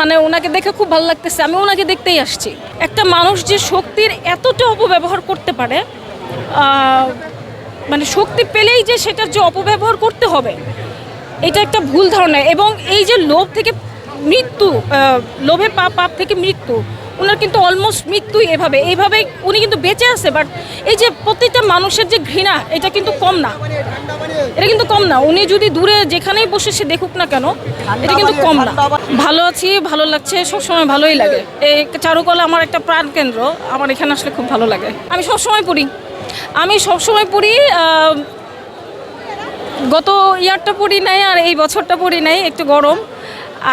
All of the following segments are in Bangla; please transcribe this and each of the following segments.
মানে ওনাকে দেখে খুব ভালো লাগতেছে। আমি ওনাকে দেখতেই আসছি। একটা মানুষ যে শক্তির এতটা অপব্যবহার করতে পারে মানে শক্তি পেলেই যে সেটার যে অপব্যবহার করতে হবে, এটা একটা ভুল ধারণা। এবং এই যে লোভ থেকে মৃত্যু লোভে পাপ পাপ থেকে মৃত্যু ওনার কিন্তু অলমোস্ট মৃত্যুই এভাবে। এইভাবে উনি কিন্তু বেঁচে আছে বাট এই যে প্রত্যেকটা মানুষের যে ঘৃণা, এটা কিন্তু কম না। এটা কিন্তু কম না। উনি যদি দূরে যেখানেই বসে সে দেখুক না কেন, এটা কিন্তু কম না। ভালো আছি, ভালো লাগছে, সবসময় ভালোই লাগে। এই চারুকলা আমার একটা প্রাণ কেন্দ্র, আমার এখানে আসলে খুব ভালো লাগে। আমি সবসময় পড়ি। আমি সবসময় পড়ি গত ইয়ারটা পড়ি নাই আর এই বছরটা পড়ি নাই, একটু গরম।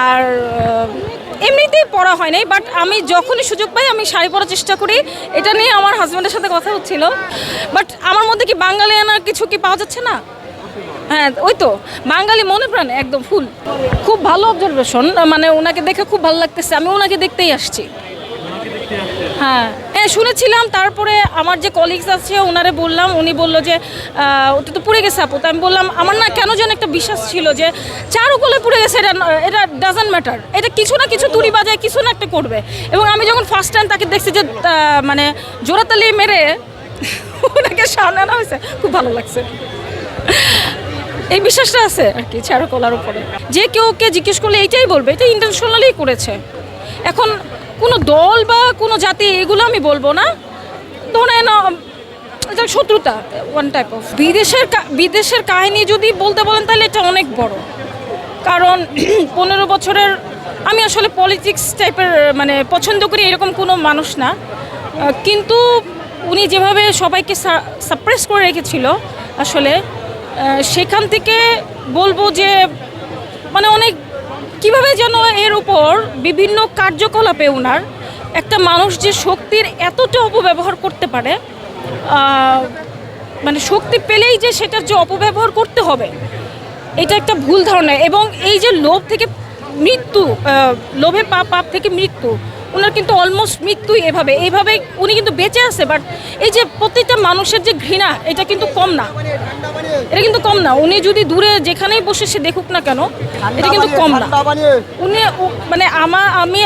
আর এমনিতেই পড়া হয় নাই বাট আমি যখনই সুযোগ পাই আমি শাড়ি পরার চেষ্টা করি। এটা নিয়ে আমার হাজব্যান্ডের সাথে কথা হচ্ছিল। বাট আমার মধ্যে কি বাঙালি আনার কিছু কি পাওয়া যাচ্ছে না? হ্যাঁ ওই তো, বাঙালি মনে প্রাণে একদম ফুল খুব ভালো অবজারভেশন মানে ওনাকে দেখে খুব ভালো লাগতেছে, আমি ওনাকে দেখতেই আসছি। হ্যাঁ। হ্যাঁ শুনেছিলাম। তারপরে আমার যে কলিগস আছে ওনারে বললাম, উনি বলল যে ওটা তো পুড়ে গেছে আপু। আমি বললাম, আমার না কেন যেন একটা বিশ্বাস ছিল যে, চারুকলে পুড়ে গেছে, এটা এটা ডাজন্ট ম্যাটার এটা কিছু না কিছু তুড়ি বাজায়, কিছু না একটা করবে। এবং আমি যখন ফার্স্ট টাইম তাকে দেখছি যে মানে জোড়াতালি মেরে ওনাকে সামনে আনা হয়েছে, খুব ভালো লাগছে। এই বিশ্বাসটা আছে আর কি, চারুকলার উপরে। যে কেউ কে জিজ্ঞেস করলে এইটাই বলবে, এটা ইন্টারন্যাশনালি করেছে। এখন কোনো দল বা কোনো জাতি, এগুলো আমি বলব না। ধরেন এটা শত্রুতা ওয়ান টাইপ অফ বিদেশের বিদেশের কাহিনী যদি বলতে বলেন, তাহলে এটা অনেক বড়। কারণ, পনেরো বছরের, আমি আসলে পলিটিক্স টাইপের মানে পছন্দ করি এরকম কোনো মানুষ না। কিন্তু উনি যেভাবে সবাইকে সাপ্রেস করে রেখেছিল, আসলে সেখান থেকে বলব যে মানে অনেক কীভাবে যেন এর উপর বিভিন্ন কার্যকলাপে ওনার একটা মানুষ যে শক্তির এতটা অপব্যবহার করতে পারে মানে শক্তি পেলেই যে সেটার যে অপব্যবহার করতে হবে, এটা একটা ভুল ধারণা। এবং এই যে লোভ থেকে মৃত্যু লোভে পাপ পাপ থেকে মৃত্যু ওনার কিন্তু অলমোস্ট মৃত্যুই এভাবে। এইভাবে উনি কিন্তু বেঁচে আছে বাট এই যে প্রত্যেকটা মানুষের যে ঘৃণা, এটা কিন্তু কম না। এটা কিন্তু কম না। উনি যদি দূরে যেখানেই বসে সে দেখুক না কেন এটা কিন্তু কম না। উনি মানে আমা আমি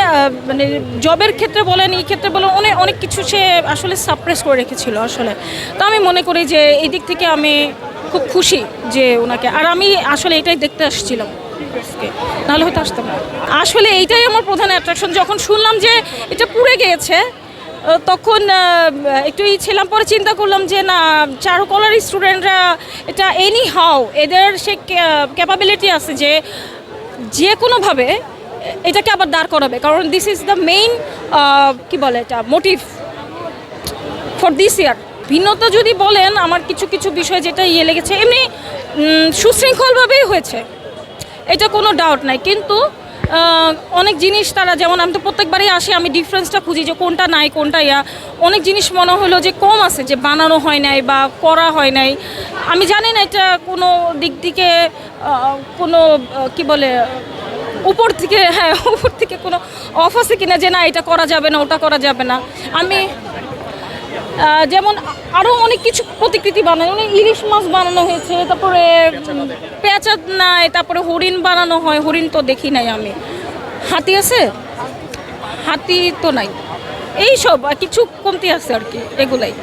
মানে জবের ক্ষেত্রে বলেন এই ক্ষেত্রে বলেন উনি অনেক কিছু সে আসলে সাপ্রেস করে রেখেছিল আসলে। তো আমি মনে করি যে এই দিক থেকে আমি খুব খুশি যে ওনাকে আর আমি আসলে এটাই দেখতে আসছিলাম। নাহলে হয়তো আসতাম না। আসলে এইটাই আমার প্রধান অ্যাট্রাকশন যখন শুনলাম যে এটা পুড়ে গিয়েছে তখন একটু ছিলাম, পরে চিন্তা করলাম যে না, চারুকলার স্টুডেন্টরা এটা এনি হাও এদের সে ক্যাপাবিলিটি আছে যে যে কোনোভাবে এটাকে আবার দাঁড় করাবে। কারণ দিস ইজ দ্য মেইন কি বলে এটা মোটিভ ফর দিস ইয়ার ভিন্নতা যদি বলেন, আমার কিছু কিছু বিষয় যেটা ইয়ে লেগেছে, এমনি সুশৃঙ্খলভাবেই হয়েছে। এটা কোনো ডাউট নাই। কিন্তু অনেক জিনিস তারা যেমন আমি তো প্রত্যেকবারই আসি, আমি ডিফারেন্সটা খুঁজি যে কোনটা নাই, কোনটা ইয়া। অনেক জিনিস মনে হলো যে কম আছে, যে বানানো হয় নাই বা করা হয় নাই। আমি জানি না এটা কোনো দিক থেকে কোনো কি বলে, উপর থেকে হ্যাঁ উপর থেকে কোনো অফ আছে কিনা যে না, এটা করা যাবে না, ওটা করা যাবে না। আমি যেমন আরও অনেক কিছু প্রতিকৃতি বানানো অনেক ইলিশ মাছ বানানো হয়েছে, তারপরে পেঁচাত পেঁচা নাই, তারপরে হরিণ বানানো হয়, হরিণ তো দেখি নাই আমি। হাতি আছে? হাতি তো নাই। এই সব কিছু কমতি আছে আর কি, এগুলাই।